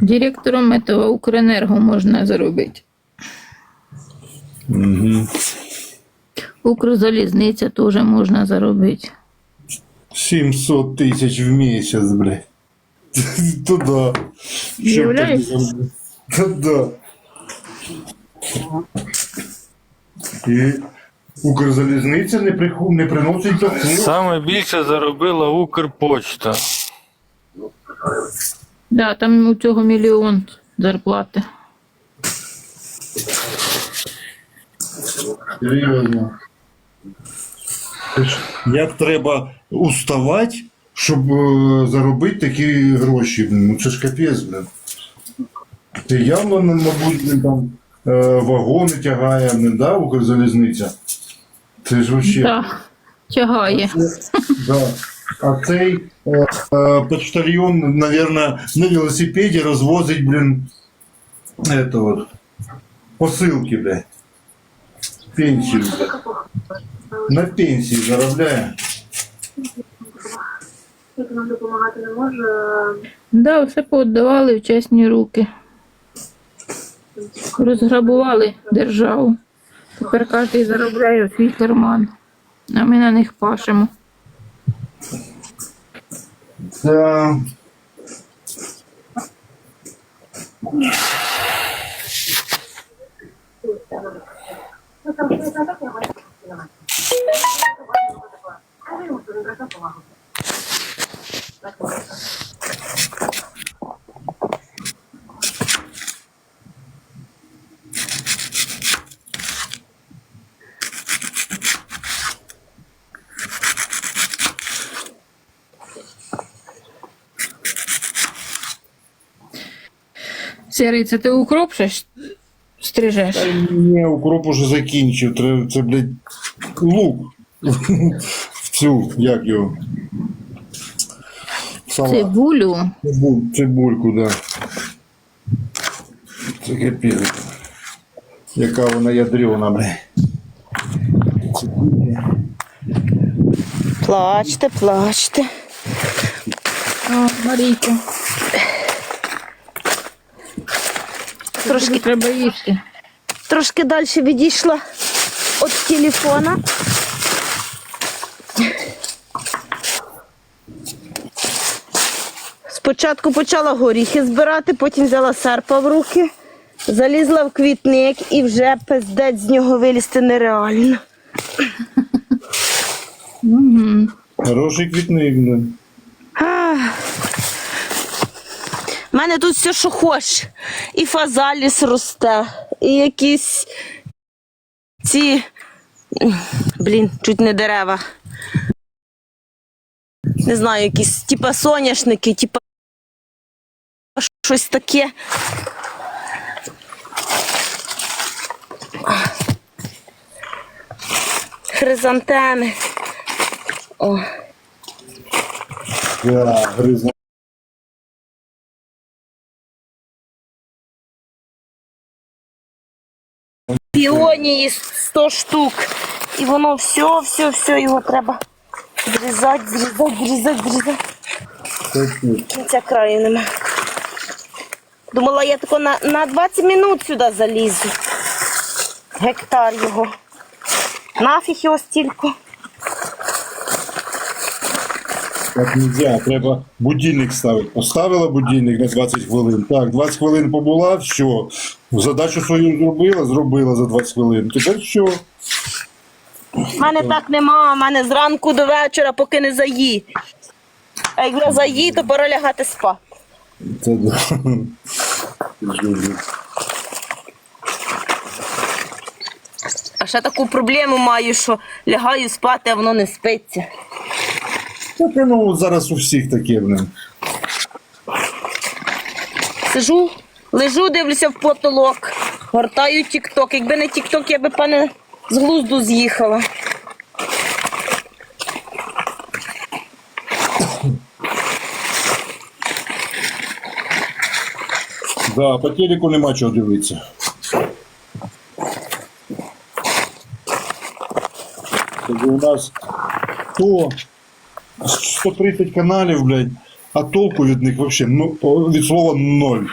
Директором этого Укренерго можна заробити. Угу. Укрзалізниця теж можна заробити. 700 тисяч в місяць, блядь. Туда. Уявляєш? Туда. І Укрзалізниця не, приху... не приносить доходу. Саме більше заробила Укрпочта. Да, там у цього мільйон зарплати. Серйозно. Як треба уставати, щоб е, заробити такі гроші? Ну це ж капець, блін. Це явно, ну, мабуть, блін, там е, вагони тягає, не да, Укрзалізниця. Це ж вообще. Так, тягає. Да. А цей е, е, почтальон, наверное, на велосипеді розвозить, блін, это вот, посилки, блядь. Пенсію, блядь. На пенсії заробляє. Як нам допомагати не може. Да, все пооддавали в чесні руки. Розграбували державу. Тепер кожен заробляє у свій карман. А ми на них пашемо. Да. Сірий, це ти укроп щось стрижеш? Ні, укроп уже закінчив. Треба, це, блядь, лук. В цю, як його. Салат. Цибулю. Цибуль- Цибульку, да. Це капець. Яка вона ядрена, бля. Плачте, плачте. О, Марійко, Трошки, треба їсти. трошки далі відійшла від телефона. Спочатку почала горіхи збирати, потім взяла серпа в руки, залізла в квітник і вже пиздець з нього вилізти нереально. Хороший квітник. У мене тут все, що хочеш. І фазаліс росте, і якісь ці. Блін, чуть не дерева. Не знаю, якісь типа соняшники, типа щось таке. Хризантеми. О. Да, піонії 100 штук. І воно все, все, все, його треба зрізати, зрізати, зрізати, зрізати. Кінця краю нема. Думала, я тако на, на 20 минут сюди залізу. Гектар його. Нафіг його стільки. Так нельзя, треба будильник ставити. Поставила будильник на 20 хвилин. Так, 20 хвилин побула, все. Задачу свою зробила, зробила за 20 хвилин. Тепер все. У мене так нема, у мене зранку до вечора, поки не заї. А як вже заї, то пора лягати спати. Це да. А ще таку проблему маю, що лягаю спати, а воно не спиться. Так ну зараз у всіх таке, блин. Сижу, лежу, дивлюся в потолок, гортаю тік-ток. Якби не тік-ток, я би пане з глузду з'їхала. Да, по телеку нема чого дивитися. Тобто у нас то 130 каналів, блядь, а толку від них взагалі ну, від слова ноль.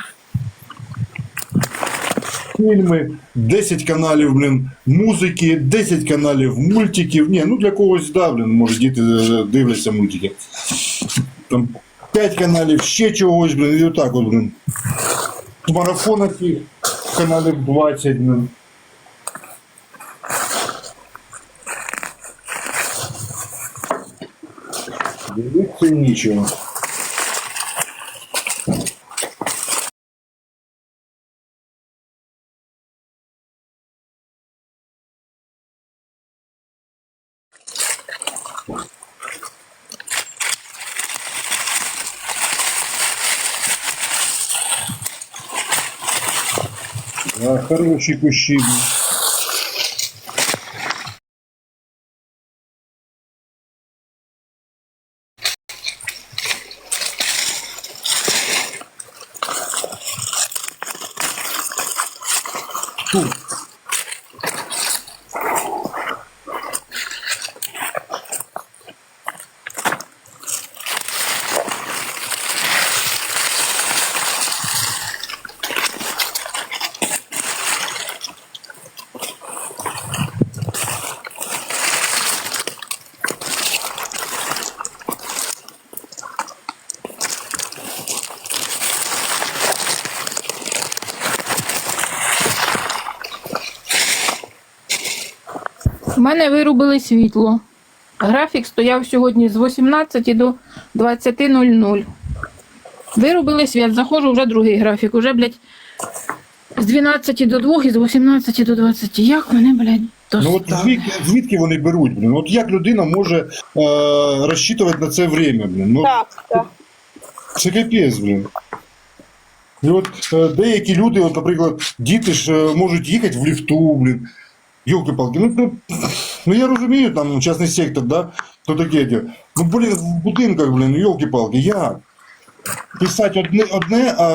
Фільми, 10 каналів, блін, музики, 10 каналів мультиків. Ні, ну для когось, да, блін, може діти е, дивляться мультики. Там 5 каналів, ще чогось, блін, і отак от, блін. Марафон таких каналів 20, блін. Дивиться нічого. А, хороші мене вирубили світло. Графік стояв сьогодні з 18 до 20.00. Вирубили світ, заходжу вже другий графік. Уже, блядь, з 12 до 2 і з 18 до 20. Як вони, блядь, Ну от звідки, звідки вони беруть, блін? От як людина може е, розчитувати на це время, блін? Ну, Так, так. Це капець, блін. І от е, деякі люди, от, наприклад, діти ж е, можуть їхати в ліфту, блін. Йолки-палки, ну, ну, ну я розумію, там частний сектор, да, то таке. Ну, блін, в будинках, блін, йолки-палки, як? Писати одне, одне, а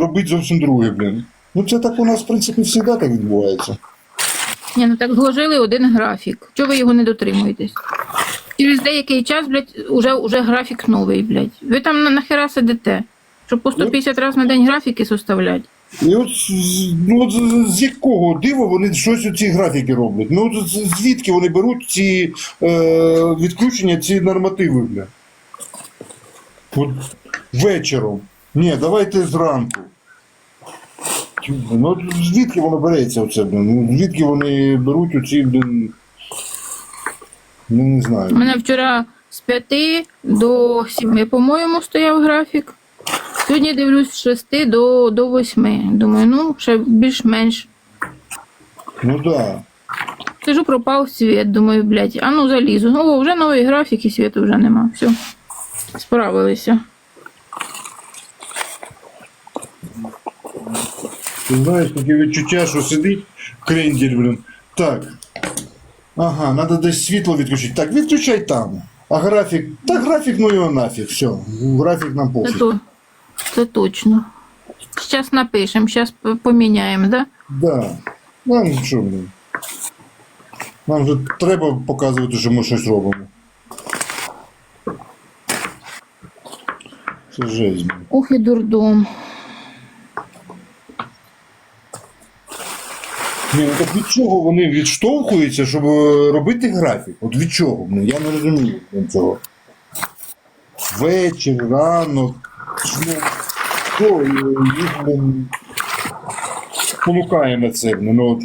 робити зовсім друге, блін. Ну це так у нас, в принципі, завжди так відбувається. Ні, ну так зложили один графік. Чого ви його не дотримуєтесь? Через деякий час, блядь, уже, уже графік новий, блядь. Ви там на- нахера сидите? Щоб по 150 разів на день графіки составляти. І от, ну, от з- якого дива вони щось у ці графіки роблять? Ну от звідки вони беруть ці е, відключення, ці нормативи, бля? От вечором. Ні, давайте зранку. Ну звідки воно береться оце? Ну, звідки вони беруть оці. Ну не У знаю. мене вчора з 5 до 7, по-моєму, стояв графік. Сьогодні дивлюсь з 6 до, до 8. Думаю, ну, ще більш-менш. Ну да. Сижу, пропав світ. Думаю, блядь, а ну залізу. О, вже новий графік і світу вже нема. Все. Справилися. Ти знаєш, таке відчуття, що сидить крендель, блін. Так. Ага, треба десь світло відключити. Так, відключай там. А графік. Та графік, ну його нафіг. Все. Графік нам пофіг. Це точно. Зараз напишемо, зараз поміняємо, да? Да. Нам що, блін. Нам же треба показувати, що ми щось робимо. Це жесть. Ох і дурдом. Ні, ну так від чого вони відштовхуються, щоб е, робити графік? От від чого? Ну, я не розумію цього. Вечір, ранок. Ну, що е, їх блін, спонукає на це? Ну, от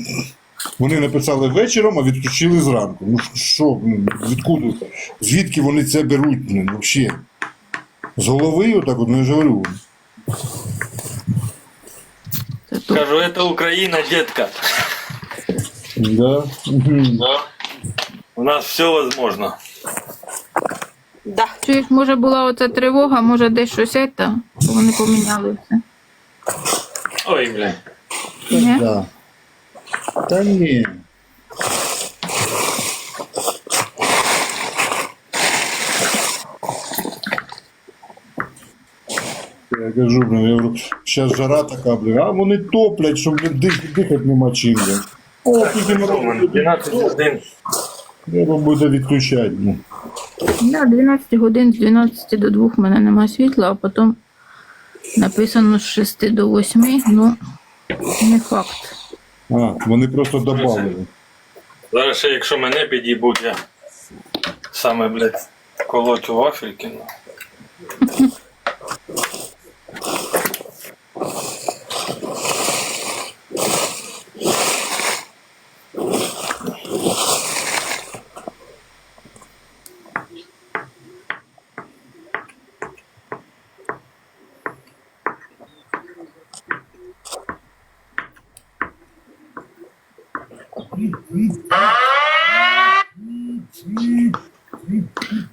вони написали вечором, а відключили зранку. Ну що, блін, відкуди це? Звідки вони це беруть, блін, взагалі? З голови, отак от, ну я ж говорю. Кажу, это Украина, детка. Да. Мгм. У нас все возможно. Да. Чуєш, може була оця тривога, може десь щось це, вони поміняли все. Ой, бля. Ні? Да. Та ні. Я кажу, блин, я говорю, зараз жара така, блин, а вони топлять, що, блин, дих, дихати нема чим, блин. О, тільки Рома, мороз, 12 годин. треба буде відключати, блин. Да, 12 годин з 12 до 2 в мене нема світла, а потім написано з 6 до 8, ну не факт. А, вони просто додали. Зараз ще якщо мене підійбуть, я саме, блядь, колоть у вафельки. Ну.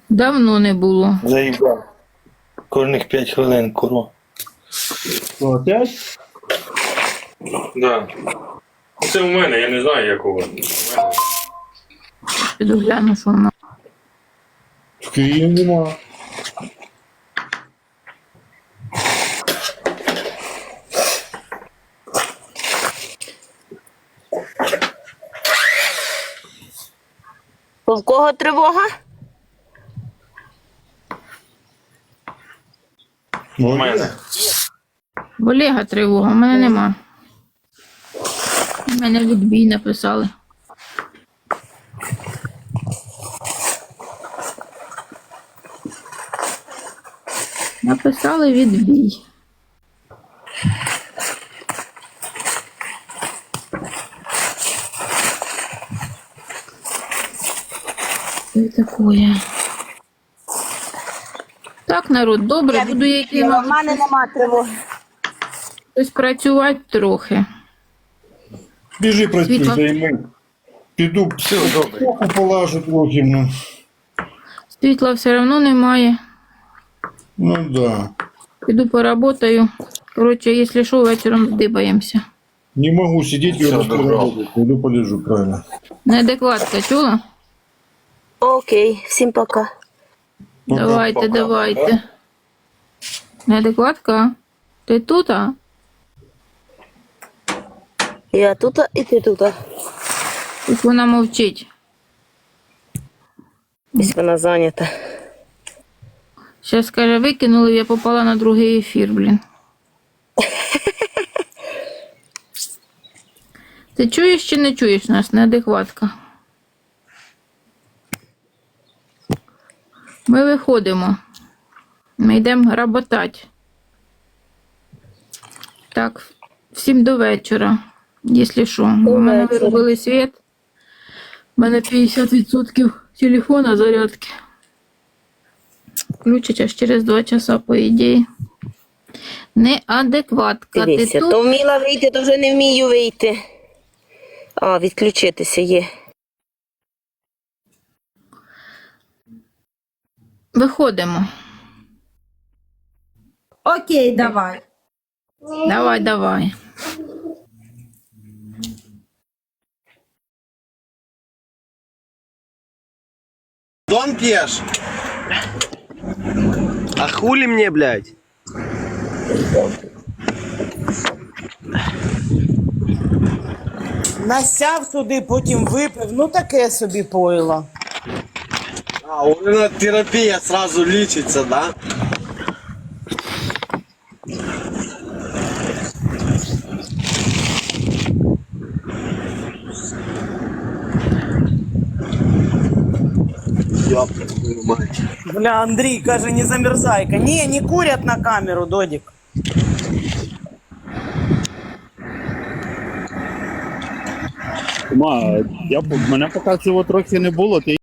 Давно не було. Заїбав. Кожних 5 хвилин куру. Опять? Да. Це у мене, я не знаю, як у вас. Піду гляну, що вона. В Києві нема. В кого тривога? У мене. В Олега тривога, в мене нема. У мене відбій написали. Написали відбій. Що це таке? Так, народ, добре, буду я йти, В мене нема тривоги. щось працювати трохи. Біжи працюй, Світло. займи. Піду Все добре. полажу трохи. Ну, Світла все одно немає. ну да. Піду поработаю. Коротше, якщо що, вечором здибаємося. Не могу сидеть и Всё, работать. Пойду полежу, правильно. Неадекватка, чула? Окей, всім пока. давайте, пока. давайте. Неадекватка? Ти тут, а? Я тут, і ти тут. Тут вона мовчить. Ось вона зайнята. Зараз каже, викинули, я попала на другий ефір, блін. Ти чуєш чи не чуєш нас, неадекватка? Ми виходимо. Ми йдемо работати. Так, всім до вечора, якщо що. В мене виробили світ. У мене 50% телефона зарядки. Включить аж через 2 часа, по ідеї. Неадекватка. Ти тут? то вміла вийти, то вже не вмію вийти. А, відключитися є. Виходимо. Окей, давай. Давай, давай. Дон пьешь? А хули мне, блядь? Насяв туди, потім випив. Ну таке собі пойло. А, урина терапия сразу лечится, да? Ёб твою мать. Бля, Андрій каже, не замерзайка. Ні, не курять на камеру, Додік. Ма, я б- мене поки цього трохи не було, ти